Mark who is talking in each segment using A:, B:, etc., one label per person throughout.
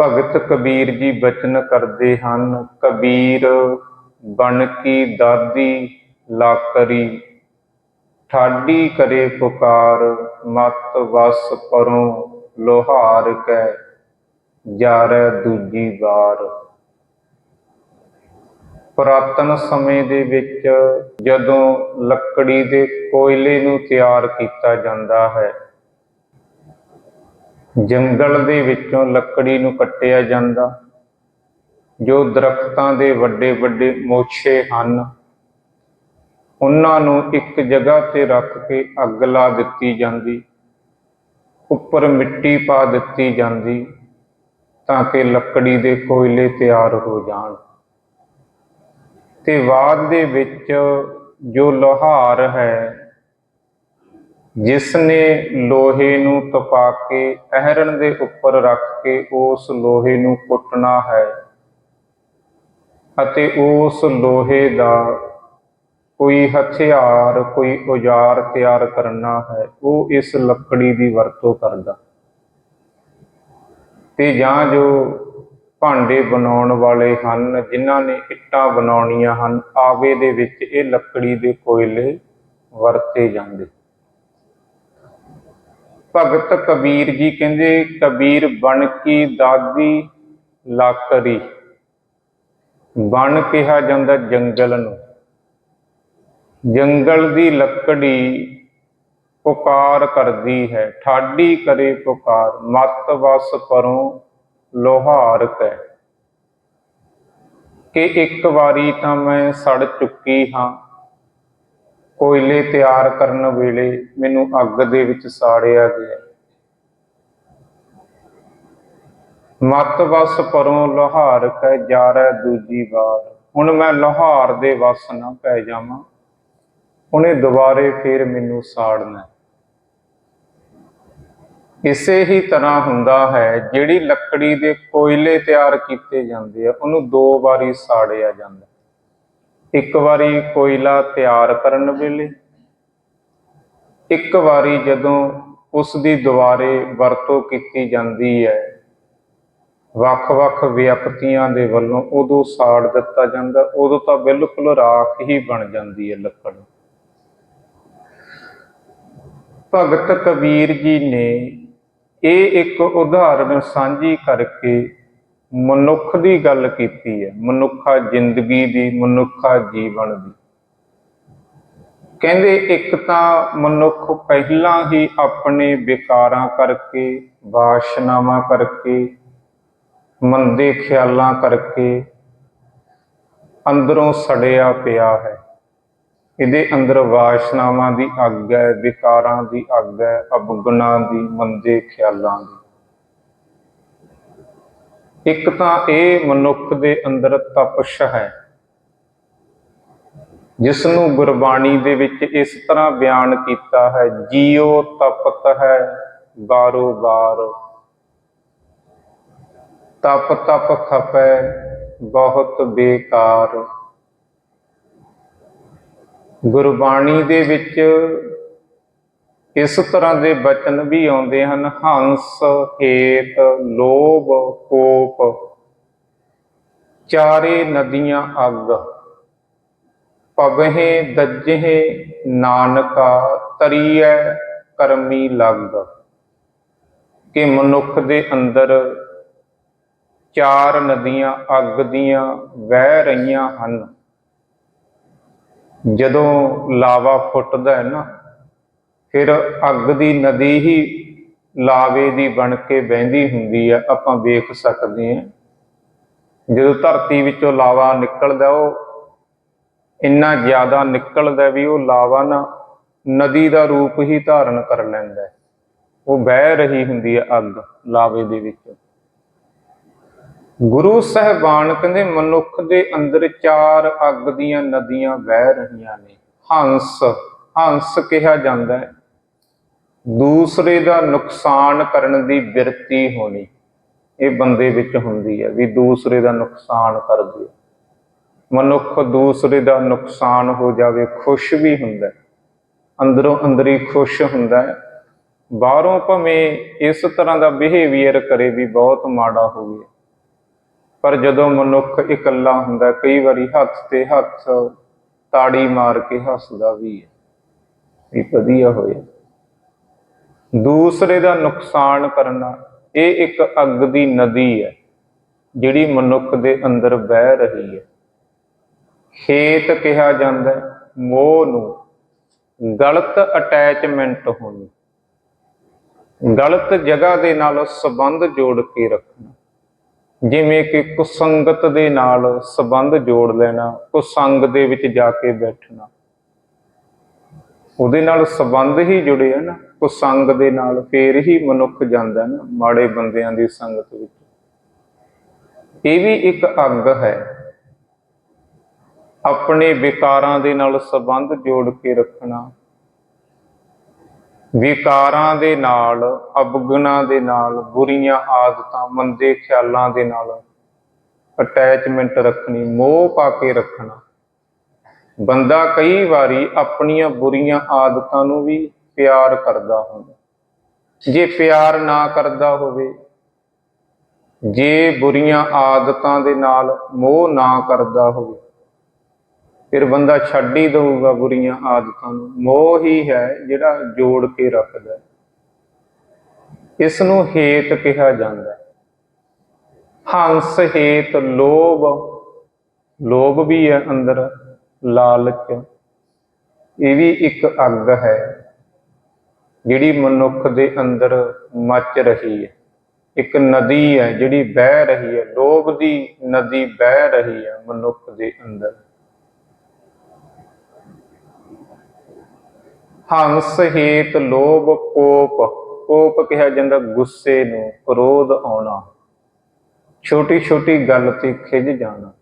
A: ਭਗਤ ਕਬੀਰ ਜੀ ਬਚਨ ਕਰਦੇ ਹਨ, ਕਬੀਰ ਬਨ ਕੀ ਦਾਦੀ ਲਾਕਰੀ ਠਾਡੀ ਕਰੇ ਪੁਕਾਰ, ਮਤ ਵਸ ਪਰੋਂ ਲੋਹਾਰ ਕੈ, ਜਾਰੈ ਦੂਜੀ ਵਾਰ। ਪੁਰਾਤਨ ਸਮੇਂ ਦੇ ਵਿੱਚ ਜਦੋਂ ਲੱਕੜੀ ਦੇ ਕੋਇਲੇ ਨੂੰ ਤਿਆਰ ਕੀਤਾ ਜਾਂਦਾ ਹੈ ਜੰਗਲ ਦੇ ਵਿੱਚੋਂ ਲੱਕੜੀ ਨੂੰ ਕੱਟਿਆ ਜਾਂਦਾ, ਜੋ ਦਰਖਤਾਂ ਦੇ ਵੱਡੇ ਵੱਡੇ ਮੋਛੇ ਹਨ। ਉਹਨਾਂ ਨੂੰ ਇੱਕ ਜਗ੍ਹਾ ਤੇ ਰੱਖ ਕੇ ਅੱਗ ਲਾ ਦਿੱਤੀ ਜਾਂਦੀ, ਉੱਪਰ ਮਿੱਟੀ ਪਾ ਦਿੱਤੀ ਜਾਂਦੀ ਤਾਂ ਕਿ ਲੱਕੜੀ ਦੇ ਕੋਇਲੇ ਤਿਆਰ ਹੋ ਜਾਣ। ਤੇ ਬਾਅਦ ਦੇ ਵਿੱਚ ਜੋ ਲੋਹਾਰ ਹੈ ਜਿਸ ਨੇ ਲੋਹੇ ਨੂੰ ਤਪਾ ਕੇ ਅਹਰਨ ਦੇ ਉੱਪਰ ਰੱਖ ਕੇ ਉਸ ਲੋਹੇ ਨੂੰ ਕੁੱਟਣਾ ਹੈ ਅਤੇ ਉਸ ਲੋਹੇ ਦਾ ਕੋਈ ਹਥਿਆਰ, ਕੋਈ ਔਜ਼ਾਰ ਤਿਆਰ ਕਰਨਾ ਹੈ, ਉਹ ਇਸ ਲੱਕੜੀ ਦੀ ਵਰਤੋਂ ਕਰਦਾ। ਤੇ ਜਾਂ ਜੋ ਭਾਂਡੇ ਬਣਾਉਣ ਵਾਲੇ ਹਨ, ਜਿਨ੍ਹਾਂ ਨੇ ਇੱਟਾਂ ਬਣਾਉਣੀਆਂ ਹਨ, ਆਵੇ ਦੇ ਵਿੱਚ ਇਹ ਲੱਕੜੀ ਦੇ ਕੋਇਲੇ ਵਰਤੇ ਜਾਂਦੇ। ਭਗਤ ਕਬੀਰ ਜੀ ਕਹਿੰਦੇ, ਕਬੀਰ ਬਣ ਕੀ ਦਾਦੀ ਲਾਕਰੀ। ਬਣ ਕਿਹਾ ਜਾਂਦਾ ਜੰਗਲ ਨੂੰ। ਜੰਗਲ ਦੀ ਲੱਕੜੀ ਪੁਕਾਰ ਕਰਦੀ ਹੈ। ਠਾਡੀ ਕਰੇ ਪੁਕਾਰ, ਮਤ ਵਸ ਪਰੋਂ ਲੋਹਾਰ ਕੈ। ਕਿ ਇੱਕ ਵਾਰੀ ਤਾਂ ਮੈਂ ਸੜ ਚੁੱਕੀ ਹਾਂ ਕੋਇਲੇ ਤਿਆਰ ਕਰਨ ਵੇਲੇ ਮੈਨੂੰ ਅੱਗ ਦੇ ਵਿੱਚ ਸਾੜਿਆ ਗਿਆ। ਮਤ ਵਸ ਪਰੋਂ ਲੋਹਾਰ ਕੈ ਜਾਰੈ ਦੂਜੀ ਵਾਰ। ਹੁਣ ਮੈਂ ਲੋਹਾਰ ਦੇ ਵਸ ਨਾ ਪੈ ਜਾਵਾਂ, ਉਹਨੇ ਦੁਬਾਰੇ ਫੇਰ ਮੈਨੂੰ ਸਾੜਨਾ। ਇਸੇ ਹੀ ਤਰ੍ਹਾਂ ਹੁੰਦਾ ਹੈ, ਜਿਹੜੀ ਲੱਕੜੀ ਦੇ ਕੋਇਲੇ ਤਿਆਰ ਕੀਤੇ ਜਾਂਦੇ ਆ, ਉਹਨੂੰ ਦੋ ਵਾਰੀ ਸਾੜਿਆ ਜਾਂਦਾ। ਇੱਕ ਵਾਰੀ ਕੋਇਲਾ ਤਿਆਰ ਕਰਨ ਵੇਲੇ, ਇੱਕ ਵਾਰੀ ਜਦੋਂ ਉਸ ਦੀ ਦੁਬਾਰੇ ਵਰਤੋਂ ਕੀਤੀ ਜਾਂਦੀ ਹੈ, ਵੱਖ-ਵੱਖ ਵਿਅਕਤੀਆਂ ਦੇ ਵੱਲੋਂ ਉਦੋਂ ਸਾੜ ਦਿੱਤਾ ਜਾਂਦਾ, ਉਦੋਂ ਤਾਂ ਬਿਲਕੁਲ ਰਾਖ ਹੀ ਬਣ ਜਾਂਦੀ ਹੈ ਲੱਕੜ। ਭਗਤ ਕਬੀਰ ਜੀ ਨੇ ਇਹ ਇੱਕ ਉਦਾਹਰਣ ਸਾਂਝੀ ਕਰਕੇ ਮਨੁੱਖ ਦੀ ਗੱਲ ਕੀਤੀ ਹੈ, ਮਨੁੱਖਾ ਜ਼ਿੰਦਗੀ ਦੀ, ਮਨੁੱਖਾ ਜੀਵਨ ਦੀ। ਕਹਿੰਦੇ ਇੱਕ ਤਾਂ ਮਨੁੱਖ ਪਹਿਲਾਂ ਹੀ ਆਪਣੇ ਵਿਕਾਰਾਂ ਕਰਕੇ, ਵਾਸ਼ਨਾਵਾਂ ਕਰਕੇ, ਮੰਦੇ ਖਿਆਲਾਂ ਕਰਕੇ ਅੰਦਰੋਂ ਸੜਿਆ ਪਿਆ ਹੈ। ਇਹਦੇ ਅੰਦਰ ਵਾਸ਼ਨਾਵਾਂ ਦੀ ਅੱਗ ਹੈ, ਵਿਕਾਰਾਂ ਦੀ ਅੱਗ ਹੈ, ਅਵਗੁਣਾਂ ਦੀ, ਮੰਦੇ ਖਿਆਲਾਂ ਦੀ। ਇੱਕ ਤਾਂ ਇਹ ਮਨੁੱਖ ਦੇ ਅੰਦਰ ਤਪਸ਼ ਹੈ। ਜਿਸ ਨੂੰ ਗੁਰਬਾਣੀ ਦੇ ਵਿੱਚ ਇਸ ਤਰ੍ਹਾਂ ਬਿਆਨ ਕੀਤਾ ਹੈ, ਜੀਉ ਤਪਤ ਹੈ, ਬਾਰੋ ਬਾਰ। ਤਪ ਤਪ ਖਪੈ, ਬਹੁਤ ਬੇਕਾਰ। ਗੁਰਬਾਣੀ ਦੇ ਵਿੱਚ ਇਸ ਤਰ੍ਹਾਂ ਦੇ ਬਚਨ ਵੀ ਆਉਂਦੇ ਹਨ, ਹੰਸ ਹੇਤ ਲੋਭ, ਕੋਪ, ਚਾਰੇ ਨਦੀਆਂ ਅੱਗ। ਪਵਹਿ ਦੱਜਹਿ ਨਾਨਕਾ, ਤਰੀਐ ਕਰਮੀ ਲੱਗ। ਕਿ ਮਨੁੱਖ ਦੇ ਅੰਦਰ ਚਾਰ ਨਦੀਆਂ ਅੱਗ ਦੀਆਂ ਵਹਿ ਰਹੀਆਂ ਹਨ। ਜਦੋਂ ਲਾਵਾ ਫੁੱਟਦਾ ਹੈ ਨਾ ਫਿਰ ਅੱਗ ਦੀ ਨਦੀ ਹੀ ਲਾਵੇ ਦੀ ਬਣ ਕੇ ਵਹਿੰਦੀ ਹੁੰਦੀ ਹੈ ਆਪਾਂ ਵੇਖ ਸਕਦੇ ਹਾਂ। ਜਦੋਂ ਧਰਤੀ ਵਿੱਚੋਂ ਲਾਵਾ ਨਿਕਲਦਾ, ਉਹ ਇੰਨਾ ਜ਼ਿਆਦਾ ਨਿਕਲਦਾ ਵੀ ਉਹ ਲਾਵਾ ਨਾ ਨਦੀ ਦਾ ਰੂਪ ਹੀ ਧਾਰਨ ਕਰ ਲੈਂਦਾ ਉਹ ਵਹਿ ਰਹੀ ਹੁੰਦੀ ਹੈ ਅੱਗ ਲਾਵੇ ਦੇ ਵਿੱਚ। ਗੁਰੂ ਸਹਿਬਾਨ ਕਹਿੰਦੇ, ਮਨੁੱਖ ਦੇ ਅੰਦਰ ਚਾਰ ਅੱਗ ਦੀਆਂ ਨਦੀਆਂ ਵਹਿ ਰਹੀਆਂ ਨੇ। ਹੰਸ ਹੰਸ ਕਿਹਾ ਜਾਂਦਾ ਹੈ। ਦੂਸਰੇ ਦਾ ਨੁਕਸਾਨ ਕਰਨ ਦੀ ਬਿਰਤੀ ਹੋਣੀ, ਇਹ ਬੰਦੇ ਵਿੱਚ ਹੁੰਦੀ ਹੈ ਵੀ ਦੂਸਰੇ ਦਾ ਨੁਕਸਾਨ ਕਰ ਦਿਓ ਮਨੁੱਖ ਦੂਸਰੇ ਦਾ ਨੁਕਸਾਨ ਹੋ ਜਾਵੇ, ਖੁਸ਼ ਵੀ ਹੁੰਦਾ ਹੈ। ਅੰਦਰੋਂ ਅੰਦਰੀ ਖੁਸ਼ ਹੁੰਦਾ ਹੈ। ਬਾਹਰੋਂ ਭਵੇਂ ਇਸ ਤਰ੍ਹਾਂ ਦਾ ਬਿਹੇਵੀਅਰ ਕਰੇ ਵੀ ਬਹੁਤ ਮਾੜਾ ਹੋਵੇ। ਪਰ ਜਦੋਂ ਮਨੁੱਖ ਇਕੱਲਾ ਹੁੰਦਾ ਕਈ ਵਾਰੀ ਹੱਥ ਤੇ ਹੱਥ ਤਾੜੀ ਮਾਰ ਕੇ ਹੱਸਦਾ ਵੀ ਹੈ। ਵੀ ਵਧੀਆ ਹੋਇਆ। ਦੂਸਰੇ ਦਾ ਨੁਕਸਾਨ ਕਰਨਾ, ਇਹ ਇੱਕ ਅੱਗ ਦੀ ਨਦੀ ਹੈ, ਜਿਹੜੀ ਮਨੁੱਖ ਦੇ ਅੰਦਰ ਵਹਿ ਰਹੀ ਹੈ। ਖੇਤ ਕਿਹਾ ਜਾਂਦਾ ਹੈ, ਮੋਹ ਨੂੰ ਗਲਤ ਅਟੈਚਮੈਂਟ ਹੋਣੀ। ਗਲਤ ਜਗ੍ਹਾ ਦੇ ਨਾਲ ਸੰਬੰਧ ਜੋੜ ਕੇ ਰੱਖਣਾ। ਜਿਵੇਂ ਕਿ ਕੁਸੰਗਤ ਦੇ ਨਾਲ ਸੰਬੰਧ ਜੋੜ ਲੈਣਾ, ਕੁਸੰਗ ਦੇ ਵਿੱਚ ਜਾ ਕੇ ਬੈਠਣਾ। ਉਹਦੇ ਨਾਲ ਸੰਬੰਧ ਹੀ ਜੁੜੇ ਹਨ ਨਾ ਕੁਸੰਗ ਦੇ ਨਾਲ ਫੇਰ ਹੀ ਮਨੁੱਖ ਜਾਂਦਾ ਨਾ, ਮਾੜੇ ਬੰਦਿਆਂ ਦੀ ਸੰਗਤ ਵਿੱਚ। ਇਹ ਵੀ ਇੱਕ ਅੰਗ ਹੈ। ਆਪਣੇ ਵਿਕਾਰਾਂ ਦੇ ਨਾਲ ਸੰਬੰਧ ਜੋੜ ਕੇ ਰੱਖਣਾ। ਵਿਕਾਰਾਂ ਦੇ ਨਾਲ ਅਵਗੁਣਾ ਦੇ ਨਾਲ, ਬੁਰੀਆਂ ਆਦਤਾਂ, ਮੰਦੇ ਖਿਆਲਾਂ ਦੇ ਨਾਲ ਅਟੈਚਮੈਂਟ ਰੱਖਣੀ, ਮੋਹ ਪਾ ਕੇ ਰੱਖਣਾ। ਬੰਦਾ ਕਈ ਵਾਰੀ ਆਪਣੀਆਂ ਬੁਰੀਆਂ ਆਦਤਾਂ ਨੂੰ ਵੀ ਪਿਆਰ ਕਰਦਾ ਹੁੰਦਾ। ਜੇ ਪਿਆਰ ਨਾ ਕਰਦਾ ਹੋਵੇ, ਜੇ ਬੁਰੀਆਂ ਆਦਤਾਂ ਦੇ ਨਾਲ ਮੋਹ ਨਾ ਕਰਦਾ ਹੋਵੇ, ਫਿਰ ਬੰਦਾ ਛੱਡ ਹੀ ਦਊਗਾ ਬੁਰੀਆਂ ਆਦਤਾਂ ਨੂੰ। ਮੋਹ ਹੀ ਹੈ ਜਿਹੜਾ ਜੋੜ ਕੇ ਰੱਖਦਾ। ਹੈ। ਇਸ ਨੂੰ ਹੇਤ ਕਿਹਾ ਜਾਂਦਾ। ਹੈ ਹੰਸ ਹੇਤ ਲੋਭ ਲੋਭ ਵੀ ਹੈ ਅੰਦਰ। ਲਾਲਚ, ਇਹ ਵੀ ਇੱਕ ਅੱਗ ਹੈ, ਜਿਹੜੀ ਮਨੁੱਖ ਦੇ ਅੰਦਰ ਮੱਚ ਰਹੀ ਹੈ। ਇੱਕ ਨਦੀ ਹੈ, ਜਿਹੜੀ ਬਹਿ ਰਹੀ ਹੈ। ਲੋਭ ਦੀ ਨਦੀ ਬਹਿ ਰਹੀ ਹੈ ਮਨੁੱਖ ਦੇ ਅੰਦਰ। ਹੰਸ ਹੇਤ ਲੋਭ ਕੋਪ ਕੋਪ ਕਿਹਾ ਜਾਂਦਾ ਗੁੱਸੇ ਨੂੰ ਕ੍ਰੋਧ ਆਉਣਾ। ਛੋਟੀ ਛੋਟੀ ਗੱਲ ਤੇ ਖਿਝ ਜਾਣਾ।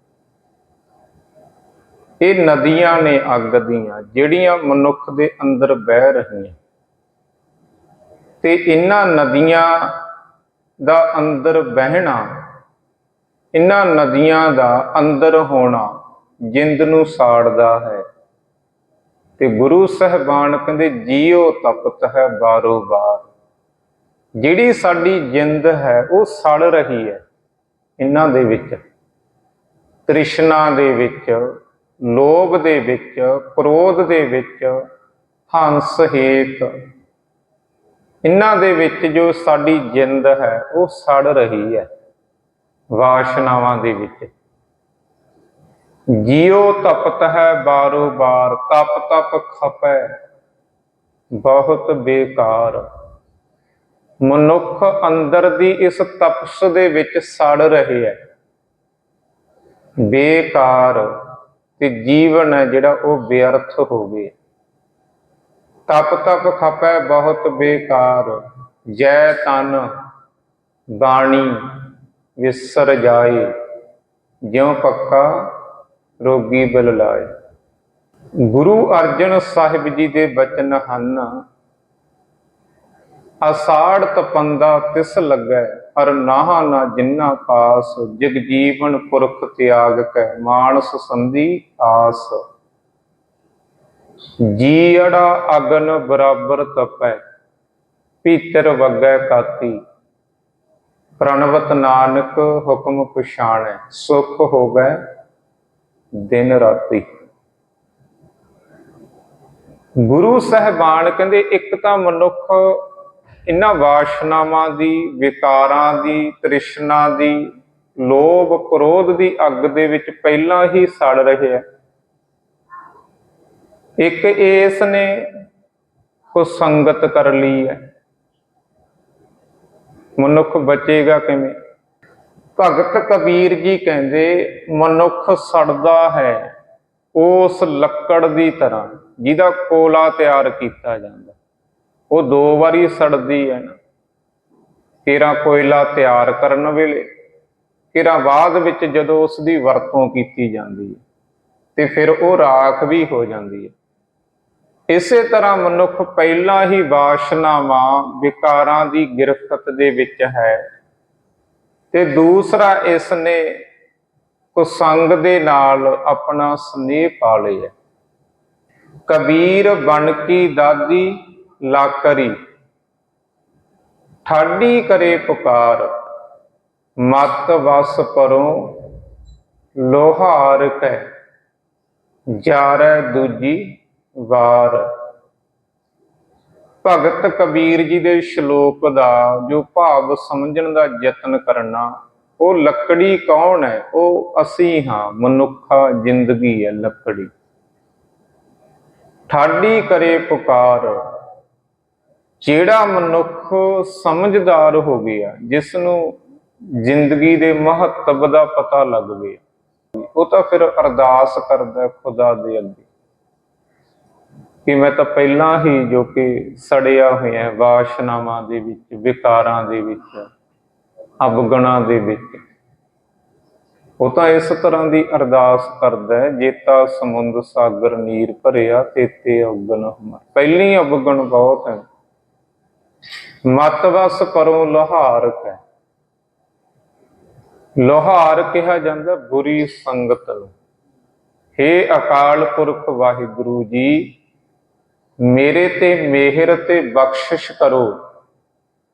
A: ਇਹ ਨਦੀਆਂ ਨੇ ਅੱਗ ਦੀਆਂ, ਜਿਹੜੀਆਂ ਮਨੁੱਖ ਦੇ ਅੰਦਰ ਵਹਿ ਰਹੀਆਂ। ਤੇ ਇਹਨਾਂ ਨਦੀਆਂ ਦਾ ਅੰਦਰ ਵਹਿਣਾ ਇਹਨਾਂ ਨਦੀਆਂ ਦਾ ਅੰਦਰ ਹੋਣਾ ਜਿੰਦ ਨੂੰ ਸਾੜਦਾ ਹੈ। ਤੇ ਗੁਰੂ ਸਹਿਬਾਨ ਕਹਿੰਦੇ ਜੀਉ ਤਪਤ ਹੈ ਬਾਰੋ ਬਾਰ। ਜਿਹੜੀ ਸਾਡੀ ਜਿੰਦ ਹੈ, ਉਹ ਸੜ ਰਹੀ ਹੈ। ਇਹਨਾਂ ਦੇ ਵਿੱਚ, ਤ੍ਰਿਸ਼ਨਾ ਦੇ ਵਿੱਚ ਲੋਭ ਦੇ ਵਿੱਚ, ਕ੍ਰੋਧ ਦੇ ਵਿੱਚ, ਹੰਸ ਹੇਤ। ਇਹਨਾਂ ਦੇ ਵਿੱਚ ਜੋ ਸਾਡੀ ਜਿੰਦ ਹੈ, ਉਹ ਸੜ ਰਹੀ ਹੈ, ਵਾਸ਼ਨਾਵਾਂ ਦੇ ਵਿੱਚ। ਜਿਉ ਤਪਤ ਹੈ ਬਾਰੋ ਬਾਰ, ਤਪ ਤਪ ਖਪੈ, ਬਹੁਤ ਬੇਕਾਰ। ਮਨੁੱਖ ਅੰਦਰ ਦੀ ਇਸ ਤਪਸ ਦੇ ਵਿੱਚ ਸੜ ਰਹੇ ਹੈ। ਬੇਕਾਰ। ਤੇ ਜੀਵਨ ਹੈ ਜਿਹੜਾ ਉਹ ਬੇਅਰਥ ਹੋ ਗਿਆ ਤਪ ਤਪ ਖਪੈ ਬਹੁਤ ਬੇਕਾਰ, ਜੈ ਤਨ ਬਾਣੀ ਵਿਸਰ ਜਾਏ, ਜਿਉ ਪੱਕਾ ਰੋਗੀ ਬਿਲ ਲਾਏ। ਗੁਰੂ ਅਰਜਨ ਸਾਹਿਬ ਜੀ ਦੇ ਬਚਨ ਹਨ ਅਸਾੜ ਤਪੰਦਾ ਤਿਸ ਲੱਗੈ ਹਰ ਨਾਹਾ ਨਾ ਜਿੰਨਾ ਪਾਸ, ਜਗ ਜੀਵਨ ਪੁਰਖ ਤਿਆਗ ਕੈ, ਮਾਨਸ ਸੰਧੀ ਆਸ। ਜੀੜਾ ਅਗਨ ਬਰਾਬਰ ਤਪੈ ਪੀਤਰ ਵਗੈ ਕਾਤੀ। ਪ੍ਰਣਵਤ ਨਾਨਕ ਹੁਕਮ ਪਛਾਣੈ, ਸੁਖ ਹੋਵੈ ਦਿਨ ਰਾਤੀ। ਗੁਰੂ ਸਹਿਬਾਨ ਕਹਿੰਦੇ, ਇੱਕ ਤਾਂ ਮਨੁੱਖ ਇਹਨਾਂ ਵਾਸ਼ਨਾਵਾਂ ਦੀ, ਵਿਕਾਰਾਂ ਦੀ, ਤ੍ਰਿਸ਼ਨਾ ਦੀ, ਲੋਭ ਕ੍ਰੋਧ ਦੀ ਅੱਗ ਦੇ ਵਿੱਚ ਪਹਿਲਾਂ ਹੀ ਸੜ ਰਿਹਾ ਇੱਕ ਇਸ ਨੇ ਕੋ ਸੰਗਤ ਕਰ ਲਈ ਹੈ। ਮਨੁੱਖ ਬਚੇਗਾ ਕਿਵੇਂ? ਭਗਤ ਕਬੀਰ ਜੀ ਕਹਿੰਦੇ, ਮਨੁੱਖ ਸੜਦਾ ਹੈ ਉਸ ਲੱਕੜ ਦੀ ਤਰ੍ਹਾਂ, ਜਿਹਦਾ ਕੋਲਾ ਤਿਆਰ ਕੀਤਾ ਜਾਂਦਾ। ਉਹ ਦੋ ਵਾਰੀ ਸੜਦੀ ਹੈ ਨਾ ਤੇਰਾ ਕੋਇਲਾ ਤਿਆਰ ਕਰਨ ਵੇਲੇ ਤੇਰਾ ਬਾਅਦ ਵਿੱਚ ਜਦੋਂ ਉਸ ਦੀ ਵਰਤੋਂ ਕੀਤੀ ਜਾਂਦੀ ਹੈ ਤੇ ਫਿਰ ਉਹ ਰਾਖ ਵੀ ਹੋ ਜਾਂਦੀ ਹੈ ਇਸੇ ਤਰ੍ਹਾਂ ਮਨੁੱਖ ਪਹਿਲਾਂ ਹੀ ਵਾਸ਼ਨਾਵਾਂ ਵਿਕਾਰਾਂ ਦੀ ਗਿਰਫਤ ਦੇ ਵਿੱਚ ਹੈ ਤੇ ਦੂਸਰਾ ਇਸ ਨੇ ਕੁਸੰਗ ਦੇ ਨਾਲ ਆਪਣਾ ਸਨੇਹ ਪਾ ਲਿਆ। ਕਬੀਰ ਬਣ ਕੀ ਦਾਦੀ ਲਾਕਰੀ ਠਾਡੀ ਕਰੇ ਪੁਕਾਰ, ਮਤ ਵਸ ਪਰੋਂ ਲੋਹਾਰ ਕੈ, ਜਾਰੈ ਦੂਜੀ ਵਾਰ। ਭਗਤ ਕਬੀਰ ਜੀ ਦੇ ਸ਼ਲੋਕ ਦਾ ਜੋ ਭਾਵ ਸਮਝਣ ਦਾ ਯਤਨ ਕਰਨਾ, ਉਹ ਲੱਕੜੀ ਕੌਣ ਹੈ? ਉਹ ਅਸੀਂ ਹਾਂ, ਮਨੁੱਖਾ ਜ਼ਿੰਦਗੀ ਹੈ ਲੱਕੜੀ। ਠਾਡੀ ਕਰੇ ਪੁਕਾਰ ਜਿਹੜਾ ਮਨੁੱਖ ਸਮਝਦਾਰ ਹੋ ਗਿਆ ਜਿਸ ਨੂੰ ਜ਼ਿੰਦਗੀ ਦੇ ਮਹੱਤਵ ਦਾ ਪਤਾ ਲੱਗ ਗਿਆ, ਉਹ ਤਾਂ ਫਿਰ ਅਰਦਾਸ ਕਰਦਾ ਖੁਦਾ ਦੇ ਅੱਗੇ। ਕਿ ਮੈਂ ਤਾਂ ਪਹਿਲਾਂ ਹੀ ਜੋ ਕਿ ਸੜਿਆ ਹੋਇਆ ਵਾਸ਼ਨਾਵਾਂ ਦੇ ਵਿੱਚ, ਵਿਕਾਰਾਂ ਦੇ ਵਿੱਚ, ਅਵਗੁਣਾਂ ਦੇ ਵਿੱਚ, ਉਹ ਤਾਂ ਇਸ ਤਰ੍ਹਾਂ ਦੀ ਅਰਦਾਸ ਕਰਦਾ ਹੈ, ਜੇਤਾ ਸਮੁੰਦ ਸਾਗਰ ਨੀਰ ਭਰਿਆ, ਤੇਤੇ ਅਵਗਣ ਹਮਾਰ ਪਹਿਲੀ ਅਵਗਣ ਬਹੁਤ ਹੈ। ਮਤ ਵਸ ਪਰੋਂ ਲੋਹਾਰ ਕੈ। ਲੋਹਾਰ ਕਿਹਾ ਜਾਂਦਾ ਬੁਰੀ ਸੰਗਤ ਨੂੰ। ਹੇ ਅਕਾਲ ਪੁਰਖ ਵਾਹਿਗੁਰੂ ਜੀ, ਮੇਰੇ ਤੇ ਮਿਹਰ ਤੇ ਬਖਸ਼ਿਸ਼ ਕਰੋ।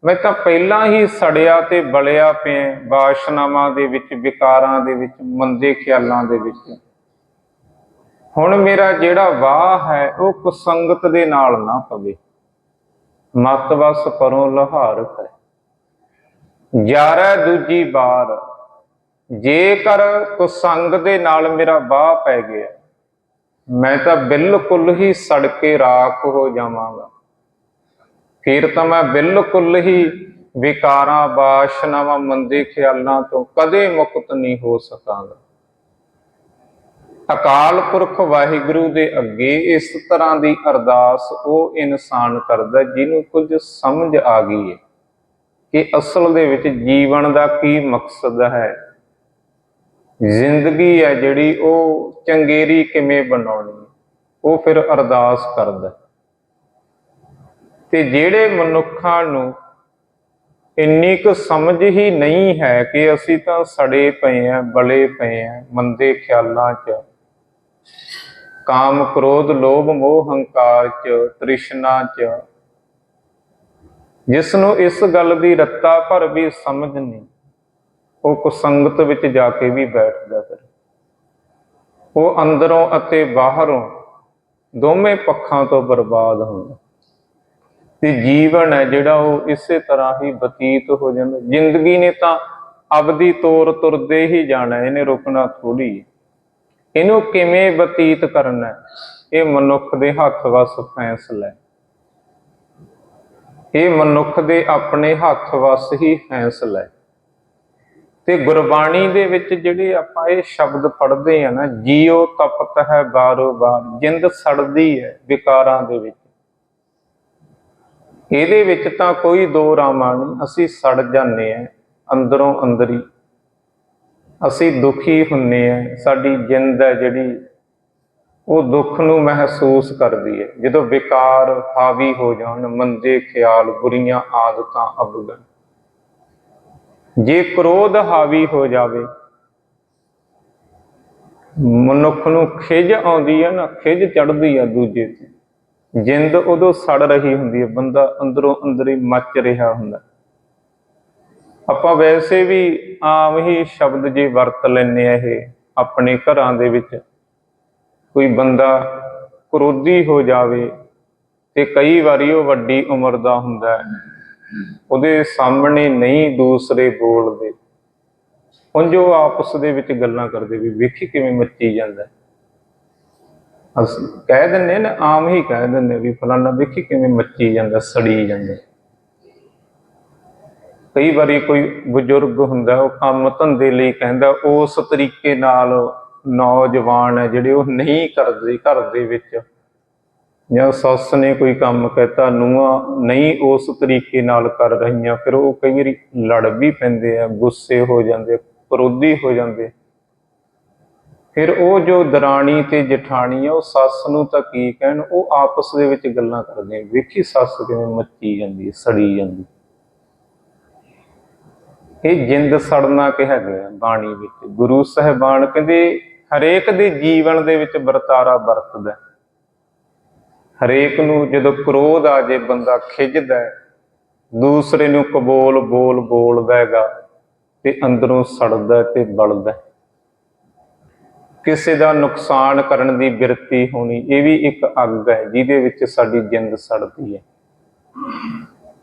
A: ਮੈਂ ਤਾਂ ਪਹਿਲਾਂ ਹੀ ਸੜਿਆ ਤੇ ਬਲਿਆ ਪਿਆ, ਵਾਸ਼ਨਾਵਾਂ ਦੇ ਵਿੱਚ, ਵਿਕਾਰਾਂ ਦੇ ਵਿੱਚ, ਮੰਦੇ ਖਿਆਲਾਂ ਦੇ ਵਿੱਚ। ਹੁਣ ਮੇਰਾ ਜਿਹੜਾ ਵਾਹ ਹੈ, ਉਹ ਕੁਸੰਗਤ ਦੇ ਨਾਲ ਨਾ ਪਵੇ। ਮਤ ਵਸ ਪਰੋਂ ਲੋਹਾਰ ਹੈ ਯਾਰਾ ਦੂਜੀ ਬਾਰ, ਜੇਕਰ ਕੁਸੰਗ ਦੇ ਨਾਲ ਮੇਰਾ ਵਾਹ ਪੈ ਗਿਆ, ਮੈਂ ਤਾਂ ਬਿਲਕੁਲ ਹੀ ਸੜ ਕੇ ਰਾਖ ਹੋ ਜਾਵਾਂਗਾ। ਫਿਰ ਤਾਂ ਮੈਂ ਬਿਲਕੁਲ ਹੀ ਵਿਕਾਰਾਂ, ਬਾਸ਼ਨਾਵਾਂ, ਮੰਦੇ ਖਿਆਲਾਂ ਤੋਂ ਕਦੇ ਮੁਕਤ ਨਹੀਂ ਹੋ ਸਕਾਂਗਾ। ਅਕਾਲ ਪੁਰਖ ਵਾਹਿਗੁਰੂ ਦੇ ਅੱਗੇ ਇਸ ਤਰ੍ਹਾਂ ਦੀ ਅਰਦਾਸ ਉਹ ਇਨਸਾਨ ਕਰਦਾ ਜਿਹਨੂੰ ਕੁਝ ਸਮਝ ਆ ਗਈ ਹੈ ਕਿ ਅਸਲ ਦੇ ਵਿੱਚ ਜੀਵਨ ਦਾ ਕੀ ਮਕਸਦ ਹੈ। ਜ਼ਿੰਦਗੀ ਹੈ ਜਿਹੜੀ ਉਹ ਚੰਗੇਰੀ ਕਿਵੇਂ ਬਣਾਉਣੀ ਉਹ ਫਿਰ ਅਰਦਾਸ ਕਰਦਾ ਤੇ ਜਿਹੜੇ ਮਨੁੱਖਾਂ ਨੂੰ ਇੰਨੀ ਕੁ ਸਮਝ ਹੀ ਨਹੀਂ ਹੈ ਕਿ ਅਸੀਂ ਤਾਂ ਸੜੇ ਪਏ ਆ ਬਲੇ ਪਏ ਆ ਮੰਦੇ ਖਿਆਲਾਂ 'ਚ ਕਾਮ ਕ੍ਰੋਧ ਲੋਭ ਮੋਹ ਹੰਕਾਰ 'ਚ, ਤ੍ਰਿਸ਼ਨਾ 'ਚ। ਜਿਸ ਨੂੰ ਇਸ ਗੱਲ ਦੀ ਰੱਤਾ ਭਰ ਵੀ ਸਮਝ ਨਹੀਂ ਉਹ ਕੁਸੰਗਤ ਵਿੱਚ ਜਾ ਕੇ ਵੀ ਬੈਠਦਾ ਫਿਰ। ਉਹ ਅੰਦਰੋਂ ਅਤੇ ਬਾਹਰੋਂ ਦੋਵੇਂ ਪੱਖਾਂ ਤੋਂ ਬਰਬਾਦ ਹੁੰਦਾ। ਤੇ ਜੀਵਨ ਹੈ ਜਿਹੜਾ ਉਹ ਇਸੇ ਤਰ੍ਹਾਂ ਹੀ ਬਤੀਤ ਹੋ ਜਾਂਦਾ। ਜ਼ਿੰਦਗੀ ਨੇ ਤਾਂ ਅਬਦੀ ਤੋਰ ਤੁਰਦੇ ਹੀ ਜਾਣਾ, ਇਹਨੇ ਰੁਕਣਾ ਥੋੜੀ ਇਹਨੂੰ ਕਿਵੇਂ ਬਤੀਤ ਕਰਨਾ ਹੈ, ਇਹ ਮਨੁੱਖ ਦੇ ਹੱਥ ਵੱਸ ਫੈਸਲਾ ਹੈ। ਇਹ ਮਨੁੱਖ ਦੇ ਆਪਣੇ ਹੱਥ ਵਸ ਹੀ ਫੈਸਲਾ ਹੈ। ਤੇ ਗੁਰਬਾਣੀ ਦੇ ਵਿੱਚ ਜਿਹੜੇ ਆਪਾਂ ਇਹ ਸ਼ਬਦ ਪੜ੍ਹਦੇ ਆ ਨਾ ਜੀਉ ਤਪਤ ਹੈ ਬਾਰੋ ਬਾਰ ਜਿੰਦ ਸੜਦੀ ਹੈ ਵਿਕਾਰਾਂ ਦੇ ਵਿੱਚ। ਇਹਦੇ ਵਿੱਚ ਤਾਂ ਕੋਈ ਦੋ ਰਾਮਾ ਨਹੀਂ ਅਸੀਂ ਸੜ ਜਾਂਦੇ ਆ ਅੰਦਰੋਂ ਅੰਦਰੀ। ਅਸੀਂ ਦੁਖੀ ਹੁੰਨੇ ਆ। ਸਾਡੀ ਜਿੰਦ ਹੈ ਜਿਹੜੀ, ਉਹ ਦੁੱਖ ਨੂੰ ਮਹਿਸੂਸ ਕਰਦੀ ਹੈ ਜਦੋਂ ਵਿਕਾਰ ਹਾਵੀ ਹੋ ਜਾਣ, ਮੰਦੇ ਖਿਆਲ, ਬੁਰੀਆਂ ਆਦਤਾਂ ਅਵਗਣ ਜੇ ਕ੍ਰੋਧ ਹਾਵੀ ਹੋ ਜਾਵੇ, ਮਨੁੱਖ ਨੂੰ ਖਿਜ ਆਉਂਦੀ ਹੈ ਨਾ ਖਿਜ ਚੜਦੀ ਹੈ ਦੂਜੇ ਤੇ। ਜਿੰਦ ਉਦੋਂ ਸੜ ਰਹੀ ਹੁੰਦੀ ਹੈ ਬੰਦਾ ਅੰਦਰੋਂ ਅੰਦਰ ਹੀ ਮੱਚ ਰਿਹਾ ਹੁੰਦਾ। ਆਪਾਂ ਵੈਸੇ ਵੀ ਆਮ ਹੀ ਸ਼ਬਦ ਜੇ ਵਰਤ ਲੈਨੇ ਆ ਇਹ, ਆਪਣੇ ਘਰਾਂ ਦੇ ਵਿੱਚ। ਕੋਈ ਬੰਦਾ ਕਰੋਧੀ ਹੋ ਜਾਵੇ ਤੇ ਕਈ ਵਾਰੀ ਉਹ ਵੱਡੀ ਉਮਰ ਦਾ ਹੁੰਦਾ ਹੈ। ਉਹਦੇ ਸਾਹਮਣੇ ਨਹੀਂ ਦੂਸਰੇ ਬੋਲਦੇ। ਉਂਝ ਉਹ ਆਪਸ ਦੇ ਵਿੱਚ ਗੱਲਾਂ ਕਰਦੇ ਵੀ ਵੇਖੀ ਕਿਵੇਂ ਮੱਚੀ ਜਾਂਦਾ ਅਸੀਂ ਕਹਿ ਦਿੰਦੇ ਨਾ, ਆਮ ਹੀ ਕਹਿ ਦਿੰਦੇ ਵੀ ਫਲਾਣਾ ਵੇਖੀ ਕਿਵੇਂ ਮੱਚੀ ਜਾਂਦਾ, ਸੜੀ ਜਾਂਦਾ ਕਈ ਵਾਰੀ ਕੋਈ ਬਜ਼ੁਰਗ ਹੁੰਦਾ, ਉਹ ਕੰਮ ਧੰਦੇ ਲਈ ਕਹਿੰਦਾ, ਉਸ ਤਰੀਕੇ ਨਾਲ ਨੌਜਵਾਨ ਹੈ ਜਿਹੜੇ ਉਹ ਨਹੀਂ ਕਰਦੇ ਘਰ ਦੇ ਵਿੱਚ। ਜਾਂ ਸੱਸ ਨੇ ਕੋਈ ਕੰਮ ਕਹਿਤਾ, ਨੂੰਹਾਂ ਨਹੀਂ ਉਸ ਤਰੀਕੇ ਨਾਲ ਕਰ ਰਹੀਆਂ, ਫਿਰ ਉਹ ਕਈ ਵਾਰੀ ਲੜ ਵੀ ਪੈਂਦੇ ਆ, ਗੁੱਸੇ ਹੋ ਜਾਂਦੇ, ਵਿਰੋਧੀ ਹੋ ਜਾਂਦੇ। ਫਿਰ ਉਹ ਜੋ ਦਰਾਣੀ ਤੇ ਜਠਾਣੀ ਆ, ਉਹ ਸੱਸ ਨੂੰ ਤਾਂ ਕੀ ਕਹਿਣ, ਉਹ ਆਪਸ ਦੇ ਵਿੱਚ ਗੱਲਾਂ ਕਰਦੇ ਵੇਖੀ ਸੱਸ ਕਿਵੇਂ ਮੱਚੀ ਜਾਂਦੀ ਸੜੀ ਜਾਂਦੀ। ਇਹ ਜਿੰਦ ਸੜਨਾ ਕਿਹਾ ਗਿਆ ਬਾਣੀ ਵਿੱਚ। ਗੁਰੂ ਸਾਹਿਬਾਨ ਕਹਿੰਦੇ, ਹਰੇਕ ਦੇ ਜੀਵਨ ਦੇ ਵਿੱਚ ਵਰਤਾਰਾ ਵਰਤਦਾ ਹਰੇਕ ਨੂੰ ਜਦੋਂ ਕ੍ਰੋਧ ਆ ਜੇ, ਬੰਦਾ ਖਿੱਚਦਾ ਦੂਸਰੇ ਨੂੰ ਕਬੋਲ, ਬੋਲ ਬੋਲਦਾ ਹੈਗਾ ਤੇ ਅੰਦਰੋਂ ਸੜਦਾ ਤੇ ਬਲਦਾ ਕਿਸੇ ਦਾ ਨੁਕਸਾਨ ਕਰਨ ਦੀ ਬਿਰਤੀ ਹੋਣੀ, ਇਹ ਵੀ ਇੱਕ ਅੱਗ ਹੈ, ਜਿਹਦੇ ਵਿੱਚ ਸਾਡੀ ਜਿੰਦ ਸੜਦੀ ਹੈ।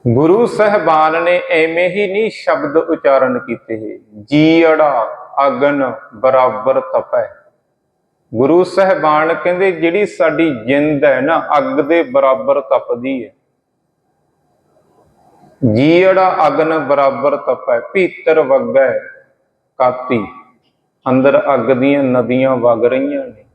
A: ਗੁਰੂ ਸਹਿਬਾਨ ਨੇ ਐਵੇਂ ਹੀ ਨਹੀਂ ਸ਼ਬਦ ਉਚਾਰਨ ਕੀਤੇ। ਜੀ ਅੜਾ ਅਗਨ ਬਰਾਬਰ ਤਪੈ। ਗੁਰੂ ਸਹਿਬਾਨ ਕਹਿੰਦੇ, ਜਿਹੜੀ ਸਾਡੀ ਜਿੰਦ ਹੈ ਨਾ, ਅੱਗ ਦੇ ਬਰਾਬਰ ਤਪਦੀ ਹੈ। ਜੀ ਅੜਾ ਅਗਨ ਬਰਾਬਰ ਤਪੈ, ਭੀਤਰ ਵਗੈ ਕਾਤੀ। ਅੰਦਰ ਅੱਗ ਦੀਆਂ ਨਦੀਆਂ ਵਗ ਰਹੀਆਂ ਨੇ।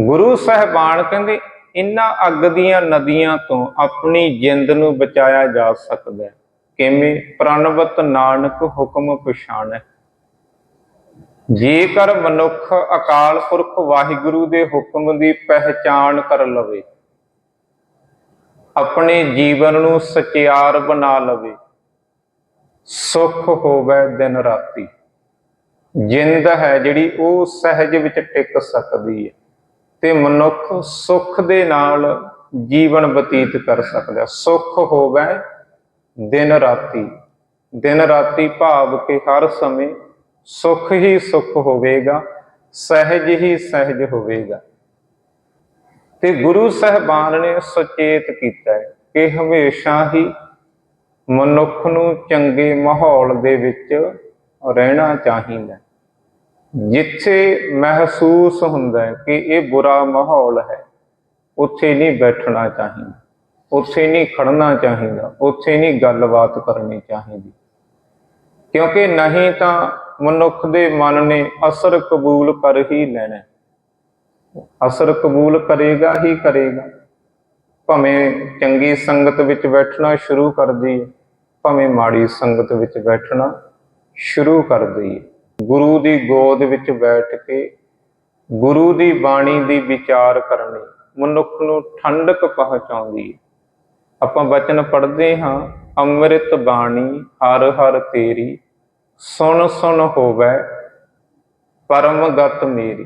A: ਗੁਰੂ ਸਹਿਬਾਨ ਕਹਿੰਦੇ ਇਨ੍ਹਾਂ ਅੱਗ ਦੀਆਂ ਨਦੀਆਂ ਤੋਂ ਆਪਣੀ ਜਿੰਦ ਨੂੰ ਬਚਾਇਆ ਜਾ ਸਕਦਾ ਹੈ। ਕਿਵੇਂ? ਪ੍ਰਣਵਤ ਨਾਨਕ ਹੁਕਮ ਪਛਾਣੈ। ਜੇਕਰ ਮਨੁੱਖ ਅਕਾਲ ਪੁਰਖ ਵਾਹਿਗੁਰੂ ਦੇ ਹੁਕਮ ਦੀ ਪਹਿਚਾਣ ਕਰ ਲਵੇ, ਆਪਣੇ ਜੀਵਨ ਨੂੰ ਸਚਿਆਰ ਬਣਾ ਲਵੇ, ਸੁਖ ਹੋਵੇ ਦਿਨ ਰਾਤੀ। ਜਿੰਦ ਹੈ ਜਿਹੜੀ ਉਹ ਸਹਿਜ ਵਿੱਚ ਟਿਕ ਸਕਦੀ ਹੈ। ਤੇ ਮਨੁੱਖ ਸੁਖ ਦੇ ਨਾਲ ਜੀਵਨ ਬਤੀਤ ਕਰ ਸਕਦਾ। ਸੁਖ ਹੋਵੇ ਦਿਨ ਰਾਤੀ। ਦਿਨ ਰਾਤੀ ਭਾਵ ਕਿ ਹਰ ਸਮੇਂ ਸੁਖ ਹੀ ਸੁਖ ਹੋਵੇਗਾ, ਸਹਿਜ ਹੀ ਸਹਿਜ ਹੋਵੇਗਾ। ਤੇ ਗੁਰੂ ਸਹਿਬਾਨ ਨੇ ਸੁਚੇਤ ਕੀਤਾ ਹੈ ਕਿ ਹਮੇਸ਼ਾ ਹੀ ਮਨੁੱਖ ਨੂੰ ਚੰਗੇ ਮਾਹੌਲ ਦੇ ਵਿੱਚ ਰਹਿਣਾ ਚਾਹੀਦਾ। ਜਿੱਥੇ ਮਹਿਸੂਸ ਹੁੰਦਾ ਹੈ ਕਿ ਇਹ ਬੁਰਾ ਮਾਹੌਲ ਹੈ, ਉੱਥੇ ਨਹੀਂ ਬੈਠਣਾ ਚਾਹੀਦਾ, ਉੱਥੇ ਨਹੀਂ ਖੜਨਾ ਚਾਹੀਦਾ, ਉੱਥੇ ਨਹੀਂ ਗੱਲਬਾਤ ਕਰਨੀ ਚਾਹੀਦੀ। ਕਿਉਂਕਿ ਨਹੀਂ ਤਾਂ ਮਨੁੱਖ ਦੇ ਮਨ ਨੇ ਅਸਰ ਕਬੂਲ ਕਰ ਹੀ ਲੈਣਾ ਅਸਰ ਕਬੂਲ ਕਰੇਗਾ ਹੀ ਕਰੇਗਾ। ਭਾਵੇਂ ਚੰਗੀ ਸੰਗਤ ਵਿੱਚ ਬੈਠਣਾ ਸ਼ੁਰੂ ਕਰ ਦਈਏ, ਭਾਵੇਂ ਮਾੜੀ ਸੰਗਤ ਵਿੱਚ ਬੈਠਣਾ ਸ਼ੁਰੂ ਕਰ ਦਈਏ। ਗੁਰੂ ਦੀ ਗੋਦ ਵਿੱਚ ਬੈਠ ਕੇ ਗੁਰੂ ਦੀ ਬਾਣੀ ਦੀ ਵਿਚਾਰ ਕਰਨੀ ਮਨੁੱਖ ਨੂੰ ਠੰਡਕ ਪਹੁੰਚਾਉਂਦੀ ਹੈ। ਆਪਾਂ ਬਚਨ ਪੜ੍ਹਦੇ ਹਾਂ, ਅੰਮ੍ਰਿਤ ਬਾਣੀ ਹਰ ਹਰ ਤੇਰੀ, ਸੁਣ ਸੁਣ ਹੋਵੇ ਪਰਮ ਗਤ ਮੇਰੀ,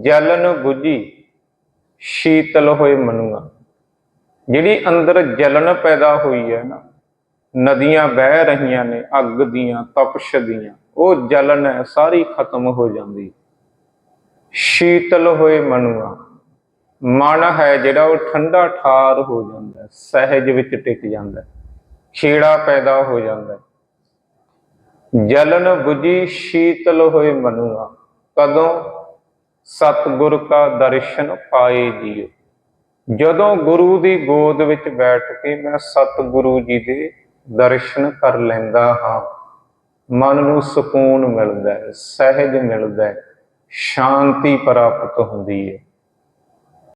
A: ਜਲਨ 부ਜੀ ਸ਼ੀਤਲ ਹੋਏ ਮਨੂਆ। ਜਿਹੜੀ ਅੰਦਰ ਜਲਨ ਪੈਦਾ ਹੋਈ ਹੈ ਨਾ, ਨਦੀਆਂ ਵਹਿ ਰਹੀਆਂ ਨੇ, ਅੱਗ ਦੀਆਂ, ਤਪਸ਼ ਦੀਆਂ। ਉਹ ਜਲਨ ਹੈ ਸਾਰੀ ਖਤਮ ਹੋ ਜਾਂਦੀ। ਸ਼ੀਤਲ ਹੋਏ ਮਨੂਆ। ਮਨ ਹੈ ਜਿਹੜਾ ਉਹ ਠੰਡਾ ਠਾਰ ਹੋ ਜਾਂਦਾ, ਸਹਿਜ ਵਿੱਚ ਟਿਕ ਜਾਂਦਾ, ਖੇੜਾ ਪੈਦਾ ਹੋ ਜਾਂਦਾ। ਜਲਨ 부ਜੀ ਸ਼ੀਤਲ ਹੋਏ ਮਨੂਆ। ਕਦੋਂ? ਸਤਿਗੁਰ ਕਾ ਦਰਸ਼ਨ ਪਾਏ ਜੀਓ। ਜਦੋਂ ਗੁਰੂ ਦੀ ਗੋਦ ਵਿੱਚ ਬੈਠ ਕੇ ਮੈਂ ਸਤਿਗੁਰੂ ਜੀ ਦੇ ਦਰਸ਼ਨ ਕਰ ਲੈਂਦਾ ਹਾਂ। ਮਨ ਨੂੰ ਸਕੂਨ ਮਿਲਦਾ ਹੈ ਸਹਿਜ ਮਿਲਦਾ ਹੈ ਸ਼ਾਂਤੀ ਪ੍ਰਾਪਤ ਹੁੰਦੀ ਹੈ।